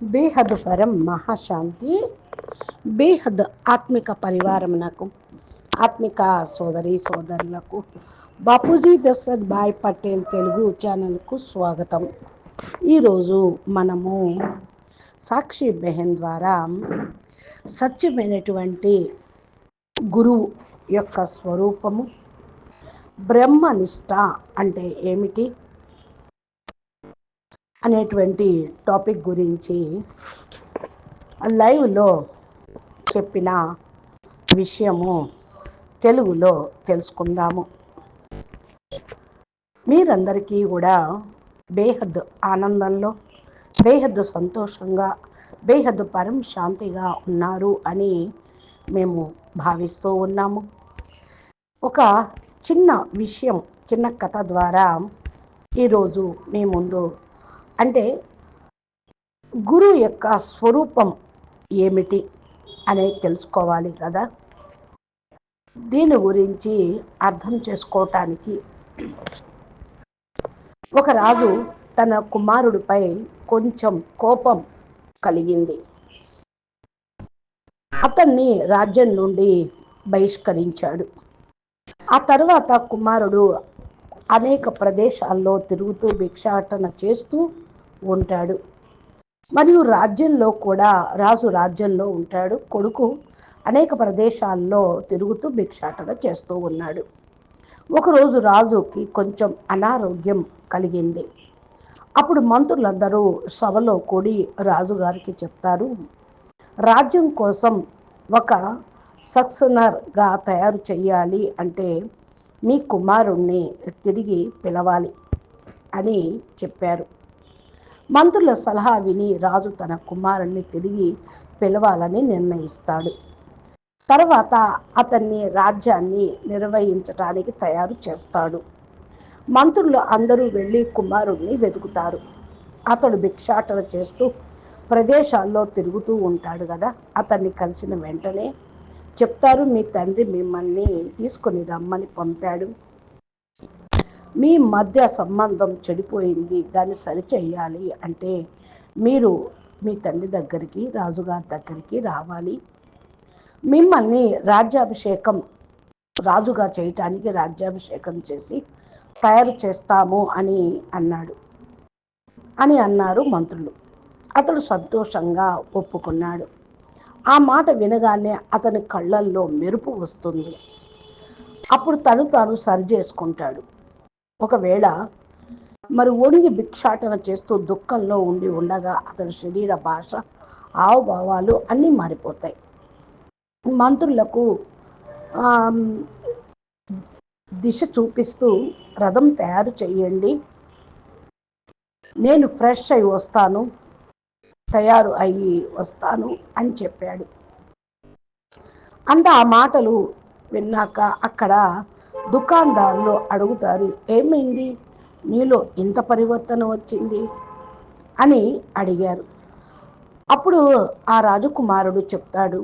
బేహద్ పరం మహాశాంతి. బేహద్ ఆత్మిక పరివారమునకు ఆత్మిక సోదరి సోదరులకు. బాపూజీ దశరథ్ భాయ్ పటేల్ తెలుగు ఛానల్కు స్వాగతం. ఈరోజు మనము సాక్షి బెహన్ ద్వారా సత్యమైనటువంటి గురువు యొక్క స్వరూపము బ్రహ్మనిష్ట అంటే ఏమిటి? అనేటువంటి టాపిక్ గురించి లైవ్లో చెప్పిన విషయము తెలుగులో తెలుసుకుందాము. మీరందరికీ కూడా బేహద్ ఆనందంలో బేహద్ సంతోషంగా బేహద్ పరం శాంతిగా ఉన్నారు అని మేము భావిస్తూ ఉన్నాము. ఒక చిన్న విషయం చిన్న కథ ద్వారా ఈరోజు మీ ముందు అంటే గురువు యొక్క స్వరూపం ఏమిటి అనేది తెలుసుకోవాలి కదా. దీని గురించి అర్థం చేసుకోవటానికి ఒక రాజు తన కుమారుడిపై కొంచెం కోపం కలిగింది. అతన్ని రాజ్యం నుండి బహిష్కరించాడు. ఆ తర్వాత కుమారుడు అనేక ప్రదేశాల్లో తిరుగుతూ భిక్షాటన చేస్తూ ఉంటాడు. మరియు రాజ్యంలో కూడా రాజు రాజ్యంలో ఉంటాడు. కొడుకు అనేక ప్రదేశాల్లో తిరుగుతూ భిక్షాటన చేస్తూ ఉన్నాడు. ఒకరోజు రాజుకి కొంచెం అనారోగ్యం కలిగింది. అప్పుడు మంత్రులందరూ సభలో కూడి రాజుగారికి చెప్తారు రాజ్యం కోసం ఒక సక్సనర్గా తయారు చేయాలి అంటే మీ కుమారుణ్ణి తిరిగి పిలవాలి అని చెప్పారు. మంత్రుల సలహా విని రాజు తన కుమారుణ్ణి తిరిగి పిలవాలని నిర్ణయిస్తాడు. తర్వాత అతన్ని రాజ్యాన్ని నిర్వహించడానికి తయారు చేస్తాడు. మంత్రులు అందరూ వెళ్ళి కుమారుణ్ణి వెతుకుతారు. అతడు భిక్షాటన చేస్తూ ప్రదేశాల్లో తిరుగుతూ ఉంటాడు కదా అతన్ని కలిసిన వెంటనే చెప్తారు మీ తండ్రి మిమ్మల్ని తీసుకొని రమ్మని పంపాడు. మీ మధ్య సంబంధం చెడిపోయింది దాన్ని సరిచేయాలి అంటే మీరు మీ తండ్రి దగ్గరికి రాజుగారి దగ్గరికి రావాలి. మిమ్మల్ని రాజ్యాభిషేకం రాజుగా చేయటానికి రాజ్యాభిషేకం చేసి తయారు చేస్తాము అని అన్నాడు. అని అన్నారు మంత్రులు. అతడు సంతోషంగా ఒప్పుకున్నాడు. ఆ మాట వినగానే అతని కళ్ళల్లో మెరుపు వస్తుంది. అప్పుడు తను తాను సరి చేసుకుంటాడు. ఒకవేళ మరి ఒంగి భిక్షాటన చేస్తూ దుఃఖంలో ఉండి ఉండగా అతని శరీర భాష హావభావాలు అన్నీ మారిపోతాయి. మంత్రులకు దిశ చూపిస్తూ రథం తయారు చేయండి. నేను ఫ్రెష్ అయి వస్తాను తయారు అయ్యి వస్తాను అని చెప్పాడు. అంత ఆ మాటలు విన్నాక అక్కడ దుకాణదారులు అడుగుతారు ఏమైంది? నీలో ఇంత పరివర్తన వచ్చింది? అని అడిగారు. అప్పుడు ఆ రాజకుమారుడు చెప్తాడు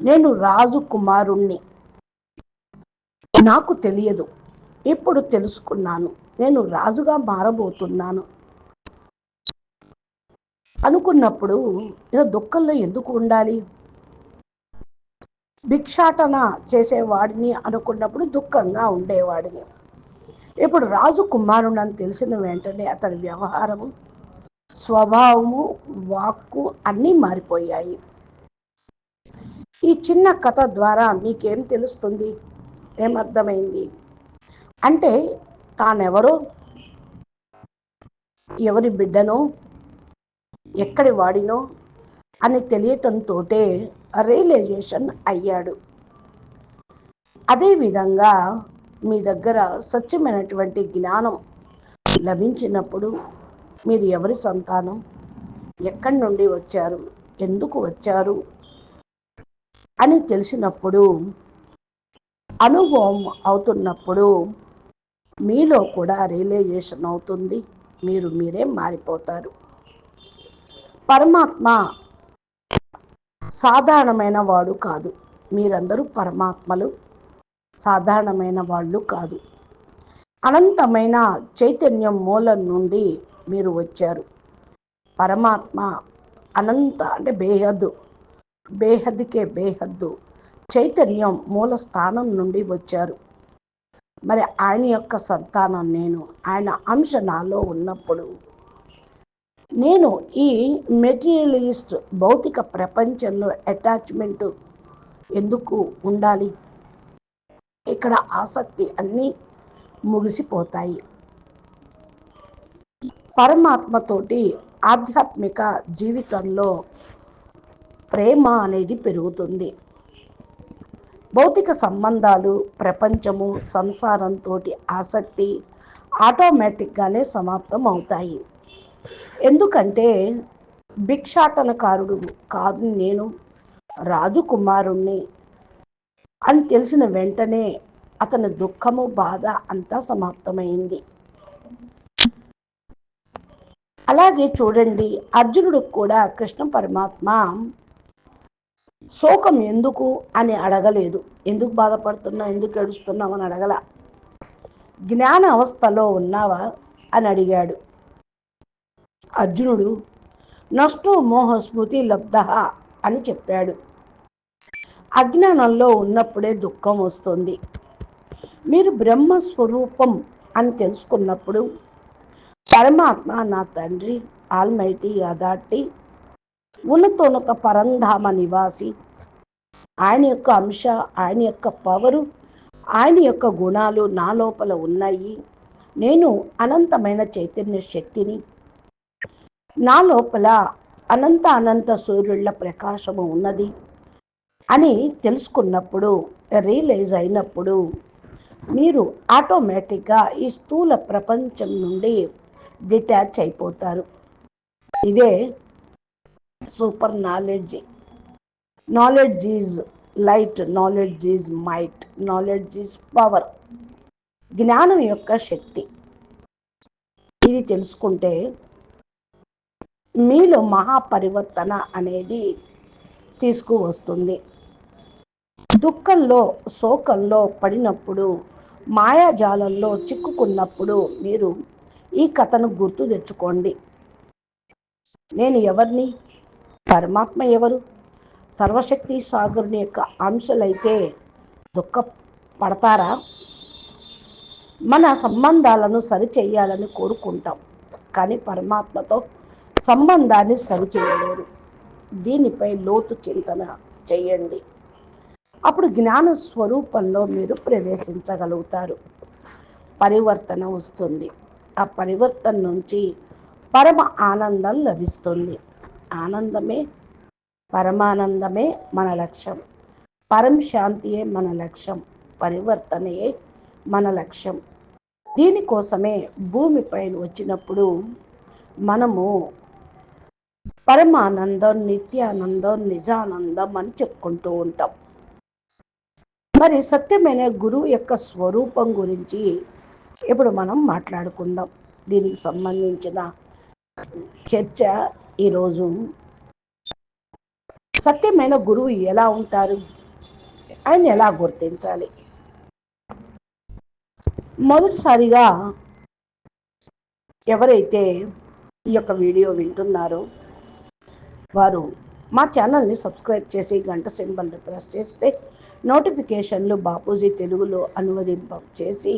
నేను రాజుకుమారుణ్ణి నాకు తెలియదు. ఇప్పుడు తెలుసుకున్నాను. నేను రాజుగా మారబోతున్నాను. అనుకున్నప్పుడు ఇలా దుఃఖంలో ఎందుకు ఉండాలి? భిక్షాటన చేసేవాడిని అనుకున్నప్పుడు దుఃఖంగా ఉండేవాడిని. ఇప్పుడు రాజు కుమారుడు అని తెలిసిన వెంటనే అతని వ్యవహారము స్వభావము వాక్కు అన్నీ మారిపోయాయి. ఈ చిన్న కథ ద్వారా మీకేం తెలుస్తుంది? ఏమర్థమైంది? అంటే తానెవరో? ఎవరి బిడ్డనో? ఎక్కడి వాడినో? అని తెలియటంతో రియలైజేషన్ అయ్యాడు. అదేవిధంగా మీ దగ్గర సత్యమైనటువంటి జ్ఞానం లభించినప్పుడు మీరు ఎవరి సంతానం? ఎక్కడి నుండి వచ్చారు? ఎందుకు వచ్చారు? అని తెలిసినప్పుడు అనుభవం అవుతున్నప్పుడు మీలో కూడా రియలైజేషన్ అవుతుంది. మీరు మీరే మారిపోతారు. పరమాత్మ సాధారణమైన వాడు కాదు. మీరందరూ పరమాత్మలు. సాధారణమైన వాళ్ళు కాదు. అనంతమైన చైతన్యం మూలం నుండి మీరు వచ్చారు. పరమాత్మ అనంత అంటే బేహద్దు. బేహద్దుకే బేహద్దు. చైతన్యం మూల స్థానం నుండి వచ్చారు. మరి ఆయన యొక్క సంతానం నేను. ఆయన అంశ నాలో ఉన్నప్పుడు నేను ఈ మెటీరియలిస్ట్ భౌతిక ప్రపంచంలో అటాచ్మెంట్ ఎందుకు ఉండాలి? ఇక్కడ ఆసక్తి అన్నీ ముగిసిపోతాయి. పరమాత్మతోటి ఆధ్యాత్మిక జీవితంలో ప్రేమ అనేది పెరుగుతుంది. భౌతిక సంబంధాలు ప్రపంచము సంసారంతో ఆసక్తి ఆటోమేటిక్గానే సమాప్తం అవుతాయి ఎందుకంటే భిక్షాటనకారుడు కాదు నేను రాజు కుమారుణ్ణి. అని తెలిసిన వెంటనే అతని దుఃఖము బాధ అంతా సమాప్తమైంది. అలాగే చూడండి అర్జునుడు కూడా కృష్ణ పరమాత్మ శోకం ఎందుకు అని అడగలేదు. ఎందుకు బాధపడుతున్నావు ఎందుకు ఏడుస్తున్నావు అని అడగల. జ్ఞాన అవస్థలో ఉన్నావా అని అడిగాడు. అర్జునుడు నష్టో మోహ స్మృతి లబ్ధ అని చెప్పాడు. అజ్ఞానంలో ఉన్నప్పుడే దుఃఖం వస్తుంది. మీరు బ్రహ్మస్వరూపం అని తెలుసుకున్నప్పుడు పరమాత్మ నా తండ్రి ఆల్మైటీ అదాటి ఉన్నతోనొక పరంధామ నివాసి. ఆయన యొక్క అంశ ఆయన యొక్క పవరు ఆయన యొక్క గుణాలు నా లోపల ఉన్నాయి. నేను అనంతమైన చైతన్య శక్తిని నా లోపల అనంత అనంత సూర్యుళ్ళ ప్రకాశము ఉన్నది అని తెలుసుకున్నప్పుడు రియలైజ్ అయినప్పుడు మీరు ఆటోమేటిక్గా ఈ స్థూల ప్రపంచం నుండి డిటాచ్ అయిపోతారు. ఇదే super knowledge. Knowledge is light knowledge is might knowledge is power. జ్ఞానం యొక్క శక్తి. ఇది తెలుసుకుంటే మీలో మహాపరివర్తన అనేది తీసుకువస్తుంది. దుఃఖంలో శోకంలో పడినప్పుడు మాయాజాలంలో చిక్కుకున్నప్పుడు మీరు ఈ కథను గుర్తు తెచ్చుకోండి. నేను ఎవరిని? పరమాత్మ ఎవరు? సర్వశక్తి సాగరుని యొక్క అంశలైతే దుఃఖ పడతారా మన సంబంధాలను సరిచేయాలని కోరుకుంటాం. కానీ పరమాత్మతో సంబంధాన్ని సరిచేయలేరు. దీనిపై లోతు చింతన చేయండి. అప్పుడు జ్ఞాన స్వరూపంలో మీరు ప్రవేశించగలుగుతారు. పరివర్తన వస్తుంది. ఆ పరివర్తన నుంచి పరమ ఆనందం లభిస్తుంది. ఆనందమే పరమానందమే మన లక్ష్యం. పరం శాంతియే మన లక్ష్యం. పరివర్తనయే మన లక్ష్యం. దీనికోసమే భూమిపైన వచ్చినప్పుడు మనము పరమానందం నిత్యానందం నిజానందం అని చెప్పుకుంటూ ఉంటాం. మరి సత్యమైన గురువు యొక్క స్వరూపం గురించి ఇప్పుడు మనం మాట్లాడుకుందాం. దీనికి సంబంధించిన చర్చ ఈరోజు. సత్యమైన గురువు ఎలా ఉంటారు? ఆయన ఎలా గుర్తించాలి? మొదటిసారిగా ఎవరైతే ఈ యొక్క వీడియో వింటున్నారో వారు మా ఛానల్ని సబ్స్క్రైబ్ చేసి గంట సింబల్ని ప్రెస్ చేస్తే నోటిఫికేషన్లు బాపూజీ తెలుగులో అనువదింప చేసి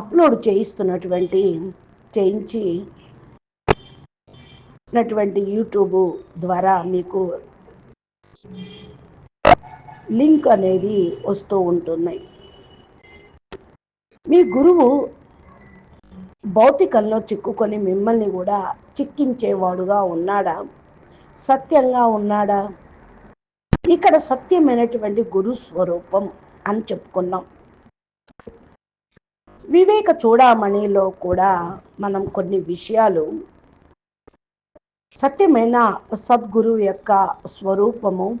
అప్లోడ్ చేయిస్తున్నటువంటి చేయించి ఉన్నటువంటి యూట్యూబ్ ద్వారా మీకు లింక్ అనేది వస్తూ ఉంటున్నాయి. మీ గురువు భౌతికంలో చిక్కుకొని మిమ్మల్ని కూడా చిక్కించేవాడుగా ఉన్నాడా? సత్యంగా ఉన్నాడా? ఇక్కడ సత్యమైనటువంటి గురు స్వరూపం అని చెప్పుకున్నాం. వివేక చూడమణిలో కూడా మనం కొన్ని విషయాలు సత్యమైన సద్గురు యొక్క స్వరూపము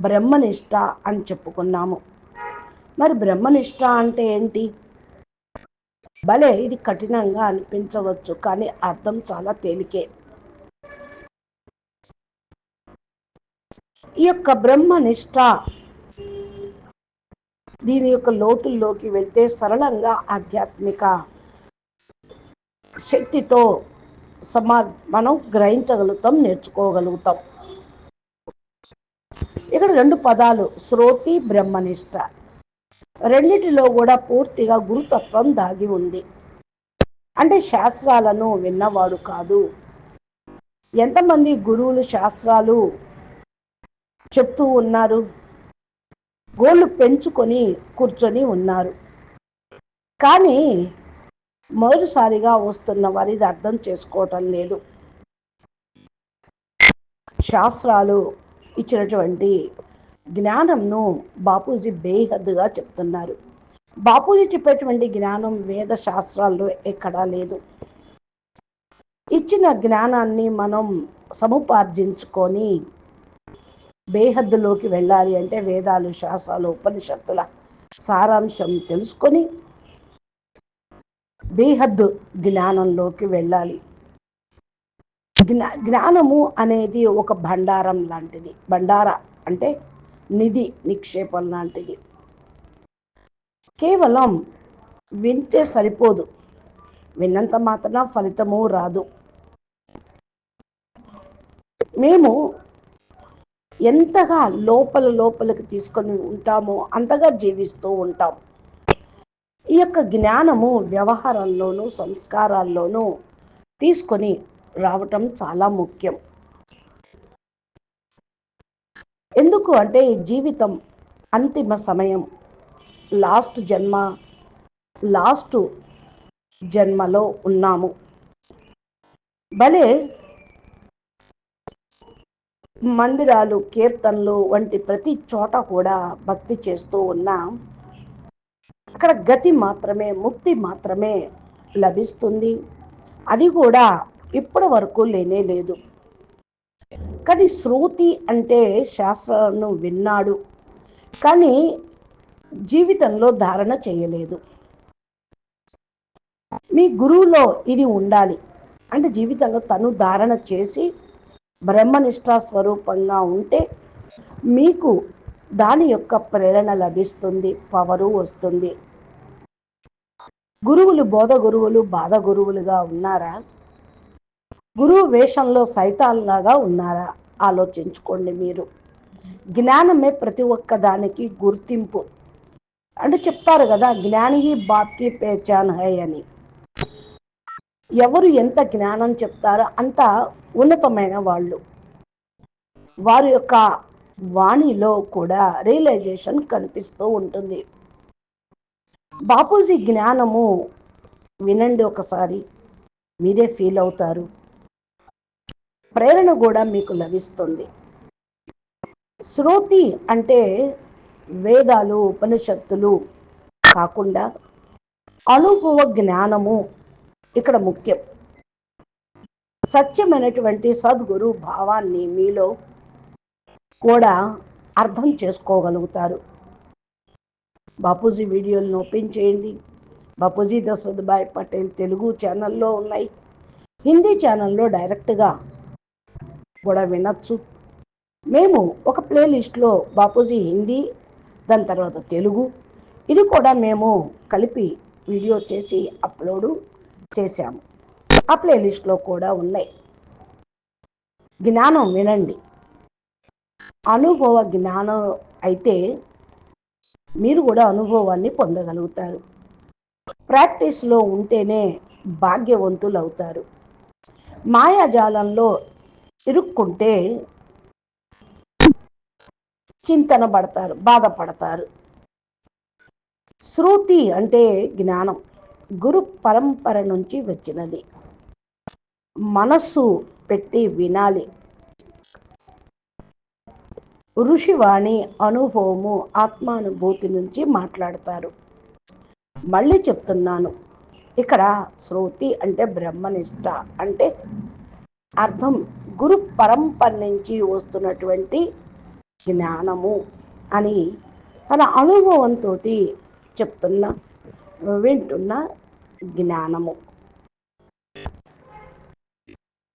బ్రహ్మనిష్ట అని చెప్పుకున్నాము. మరి బ్రహ్మనిష్ట అంటే ఏంటి? భలే ఇది కఠినంగా అనిపించవచ్చు కానీ అర్థం చాలా తేలికే. ఈ యొక్క బ్రహ్మనిష్ట దీని యొక్క లోతుల్లోకి వెళ్తే సరళంగా ఆధ్యాత్మిక శక్తితో సమా మనం గ్రహించగలుగుతాం నేర్చుకోగలుగుతాం. ఇక్కడ రెండు పదాలు శ్రోతి బ్రహ్మనిష్ట. రెండిటిలో కూడా పూర్తిగా గురుతత్వం దాగి ఉంది. అంటే శాస్త్రాలను విన్నవాడు కాదు. ఎంతమంది గురువులు శాస్త్రాలు చెప్తూ ఉన్నారు. గోళ్ళు పెంచుకొని కూర్చొని ఉన్నారు. కానీ మొదటిసారిగా వస్తున్న వారి ఇది అర్థం చేసుకోవటం లేదు. శాస్త్రాలు ఇచ్చినటువంటి జ్ఞానంను బాపూజీ బేహద్దుగా చెప్తున్నారు. బాపూజీ చెప్పేటువంటి జ్ఞానం వేద శాస్త్రాల్లో ఎక్కడా లేదు. ఇచ్చిన జ్ఞానాన్ని మనం సముపార్జించుకొని బేహద్దులోకి వెళ్ళాలి అంటే వేదాలు శాస్త్రాలు ఉపనిషత్తుల సారాంశం తెలుసుకొని బేహద్దు జ్ఞానంలోకి వెళ్ళాలి. జ్ఞా జ్ఞానము అనేది ఒక భండారం లాంటిది. భండార అంటే నిధి నిక్షేపం లాంటిది. కేవలం వింటే సరిపోదు. విన్నంత మాత్రం ఫలితము రాదు. మేము ఎంతగా లోపల లోపలికి తీసుకొని ఉంటామో అంతగా జీవిస్తూ ఉంటాం. ఈ యొక్క జ్ఞానము వ్యవహారంలోనూ సంస్కారాల్లోనూ తీసుకొని రావటం చాలా ముఖ్యం. ఎందుకు అంటే జీవితం అంతిమ సమయం. లాస్ట్ జన్మ లాస్ట్ జన్మలో ఉన్నాము. భలే మందిరాలు కీర్తనలు వంటి ప్రతి చోట కూడా భక్తి చేస్తూ ఉన్నా అక్కడ గతి మాత్రమే ముక్తి మాత్రమే లభిస్తుంది. అది కూడా ఇప్పటి వరకు లేనే లేదు. కానీ శృతి అంటే శాస్త్రాలను విన్నాడు. కానీ జీవితంలో ధారణ చేయలేదు. మీ గురువులో ఇది ఉండాలి. అంటే జీవితంలో తను ధారణ చేసి బ్రహ్మనిష్ట స్వరూపంగా ఉంటే మీకు దాని యొక్క ప్రేరణ లభిస్తుంది పవరు వస్తుంది. గురువులు బోధ గురువులు బాధ గురువులుగా ఉన్నారా? గురువు వేషంలో సైతాల్లాగా ఉన్నారా? ఆలోచించుకోండి మీరు. జ్ఞానమే ప్రతి ఒక్క దానికి గుర్తింపు. అంటే చెప్తారు కదా జ్ఞాని బాప్కి పేచాన్ హై అని. ఎవరు ఎంత జ్ఞానం చెప్తారో అంత ఉన్నతమైన వాళ్ళు. వారి యొక్క వాణిలో కూడా రియలైజేషన్ కనిపిస్తూ ఉంటుంది. బాపూజీ జ్ఞానము వినండి ఒకసారి. మీరే ఫీల్ అవుతారు. ప్రేరణ కూడా మీకు లభిస్తుంది. శ్రోతి అంటే వేదాలు ఉపనిషత్తులు కాకుండా అనుభవ జ్ఞానము ఇక్కడ ముఖ్యం. సత్యమైనటువంటి సద్గురు భావాన్ని మీలో కూడా అర్థం చేసుకోగలుగుతారు. బాపూజీ వీడియోలను ఓపెన్ చేయండి. బాపూజీ దశరథ్భాయ్ పటేల్ తెలుగు ఛానల్లో ఉన్నాయి. హిందీ ఛానల్లో డైరెక్ట్గా కూడా వినొచ్చు. మేము ఒక ప్లేలిస్ట్లో బాపూజీ హిందీ దాని తర్వాత తెలుగు. ఇది కూడా మేము కలిపి వీడియో చేసి అప్లోడు చేశాము. ఆ ప్లేలిస్ట్లో కూడా ఉన్నాయి. జ్ఞానం వినండి. అనుభవ జ్ఞానం అయితే మీరు కూడా అనుభవాన్ని పొందగలుగుతారు. ప్రాక్టీస్లో ఉంటేనే భాగ్యవంతులు అవుతారు మాయాజాలంలో ఇరుక్కుంటే చింతన పడతారు బాధపడతారు. శృతి అంటే జ్ఞానం. గురు పరంపర నుంచి వచ్చినది. మనస్సు పెట్టి వినాలి. ఋషివాణి అనుభవము ఆత్మానుభూతి నుంచి మాట్లాడతారు. మళ్ళీ చెప్తున్నాను. ఇక్కడ శ్రోతి అంటే బ్రహ్మనిష్ట అంటే అర్థం గురు పరంపర నుంచి వస్తున్నటువంటి జ్ఞానము అని తన అనుభవంతో చెప్తున్న. వింటున్న జ్ఞానము.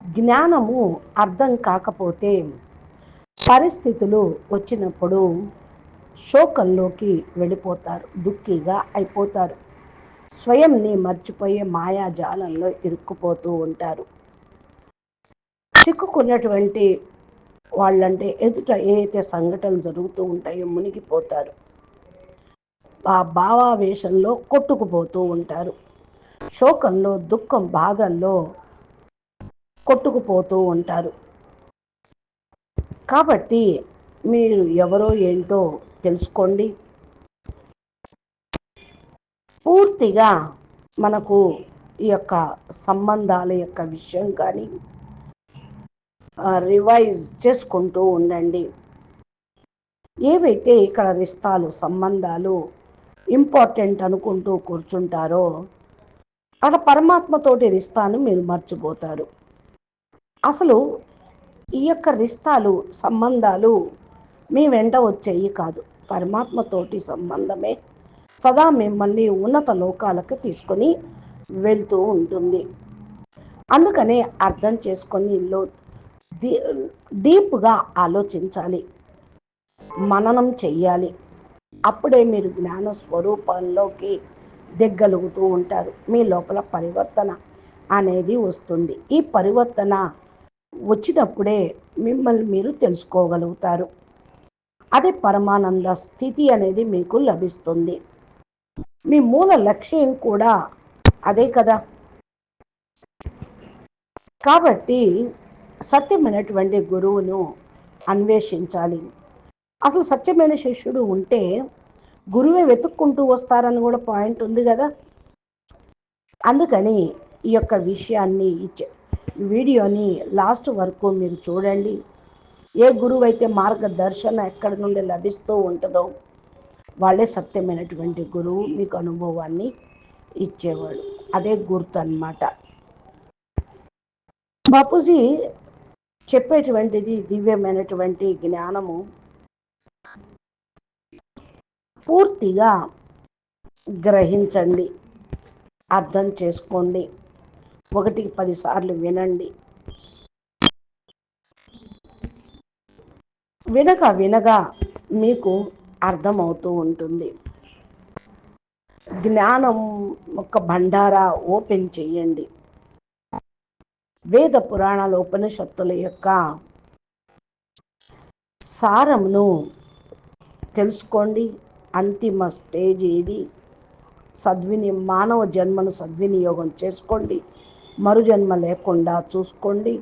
జ్ఞానము అర్థం కాకపోతే పరిస్థితులు వచ్చినప్పుడు శోకంలోకి వెళ్ళిపోతారు దుఃఖిగా అయిపోతారు. స్వయంని మర్చిపోయే మాయాజాలంలో ఇరుక్కుపోతూ ఉంటారు. చిక్కుకున్నటువంటి వాళ్ళంటే ఎదుట ఏ అయితే సంఘటనలు జరుగుతూ ఉంటాయో మునిగిపోతారు. ఆ భావావేశంలో కొట్టుకుపోతూ ఉంటారు. శోకంలో దుఃఖం బాధల్లో కొట్టుకుపోతూ ఉంటారు. కాబట్టి మీరు ఎవరో ఏంటో తెలుసుకోండి. పూర్తిగా మనకు ఈ యొక్క సంబంధాల యొక్క విషయం కానీ రివైజ్ చేసుకుంటూ ఉండండి. ఏవైతే ఇక్కడ రిస్తాలు సంబంధాలు ఇంపార్టెంట్ అనుకుంటూ కూర్చుంటారో అక్కడ పరమాత్మతోటి రిస్తాను మీరు మర్చిపోతారు. అసలు ఈ యొక్క రిస్తాలు సంబంధాలు మీ వెంట వచ్చేవి కాదు. పరమాత్మతోటి సంబంధమే సదా మిమ్మల్ని ఉన్నత లోకాలకు తీసుకొని వెళ్తూ ఉంటుంది. అందుకనే అర్థం చేసుకొని లో డీప్గా ఆలోచించాలి. మననం చెయ్యాలి. అప్పుడే మీరు జ్ఞాన స్వరూపంలోకి దిగ్గలుగుతూ ఉంటారు. మీ లోపల పరివర్తన అనేది వస్తుంది. ఈ పరివర్తన వచ్చినప్పుడే మిమ్మల్ని మీరు తెలుసుకోగలుగుతారు. అదే పరమానంద స్థితి అనేది మీకు లభిస్తుంది. మీ మూల లక్ష్యం కూడా అదే కదా. కాబట్టి సత్యమైనటువంటి గురువును అన్వేషించాలి. అసలు సత్యమైన శిష్యుడు ఉంటే గురువే వెతుక్కుంటూ వస్తారని కూడా పాయింట్ ఉంది కదా. అందుకని ఈ యొక్క విషయాన్ని ఇచ్చే వీడియోని లాస్ట్ వరకు మీరు చూడండి. ఏ గురువు అయితే మార్గదర్శన ఎక్కడి నుండి లభిస్తూ ఉంటుందో వాళ్ళే సత్యమైనటువంటి గురువు మీకు అనుభవాన్ని ఇచ్చేవాడు. అదే గుర్తు అనమాట బాపూజీ చెప్పేటువంటిది దివ్యమైనటువంటి జ్ఞానము. పూర్తిగా గ్రహించండి. అర్థం చేసుకోండి. ఒకటికి పదిసార్లు వినండి. వినక వినగా మీకు అర్థమవుతూ ఉంటుంది. జ్ఞానం ఒక భండారా ఓపెన్ చేయండి. వేద పురాణాల ఉపనిషత్తుల యొక్క సారమును తెలుసుకోండి. అంతిమ స్టేజ్ ఇది. సద్విని మానవ జన్మను సద్వినియోగం చేసుకోండి. మరుజన్మ లేకుండా చూసుకోండి.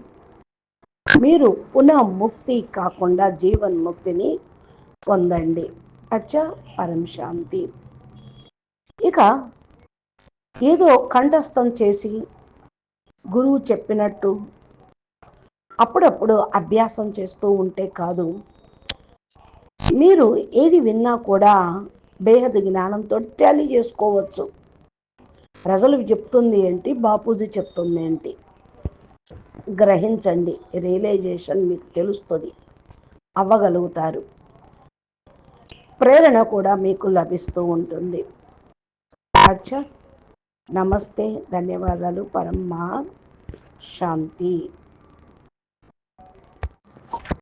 మీరు పునః ముక్తి కాకుండా జీవన్ముక్తిని పొందండి. అచ్చా పరం శాంతి. ఇక ఏదో కంఠస్థం చేసి గురువు చెప్పినట్టు అప్పుడప్పుడు అభ్యాసం చేస్తూ ఉంటే కాదు. మీరు ఏది విన్నా కూడా బేహద్ జ్ఞానంతో ట్యాలీ చేసుకోవచ్చు. ప్రజలు చెప్తుంది ఏంటి? బాపూజీ చెప్తుంది ఏంటి? గ్రహించండి రియలైజేషన్ మీకు తెలుస్తుంది అవ్వగలుగుతారు. ప్రేరణ కూడా మీకు లభిస్తూ ఉంటుంది. అచ్చా నమస్తే ధన్యవాదాలు పరమా శాంతి.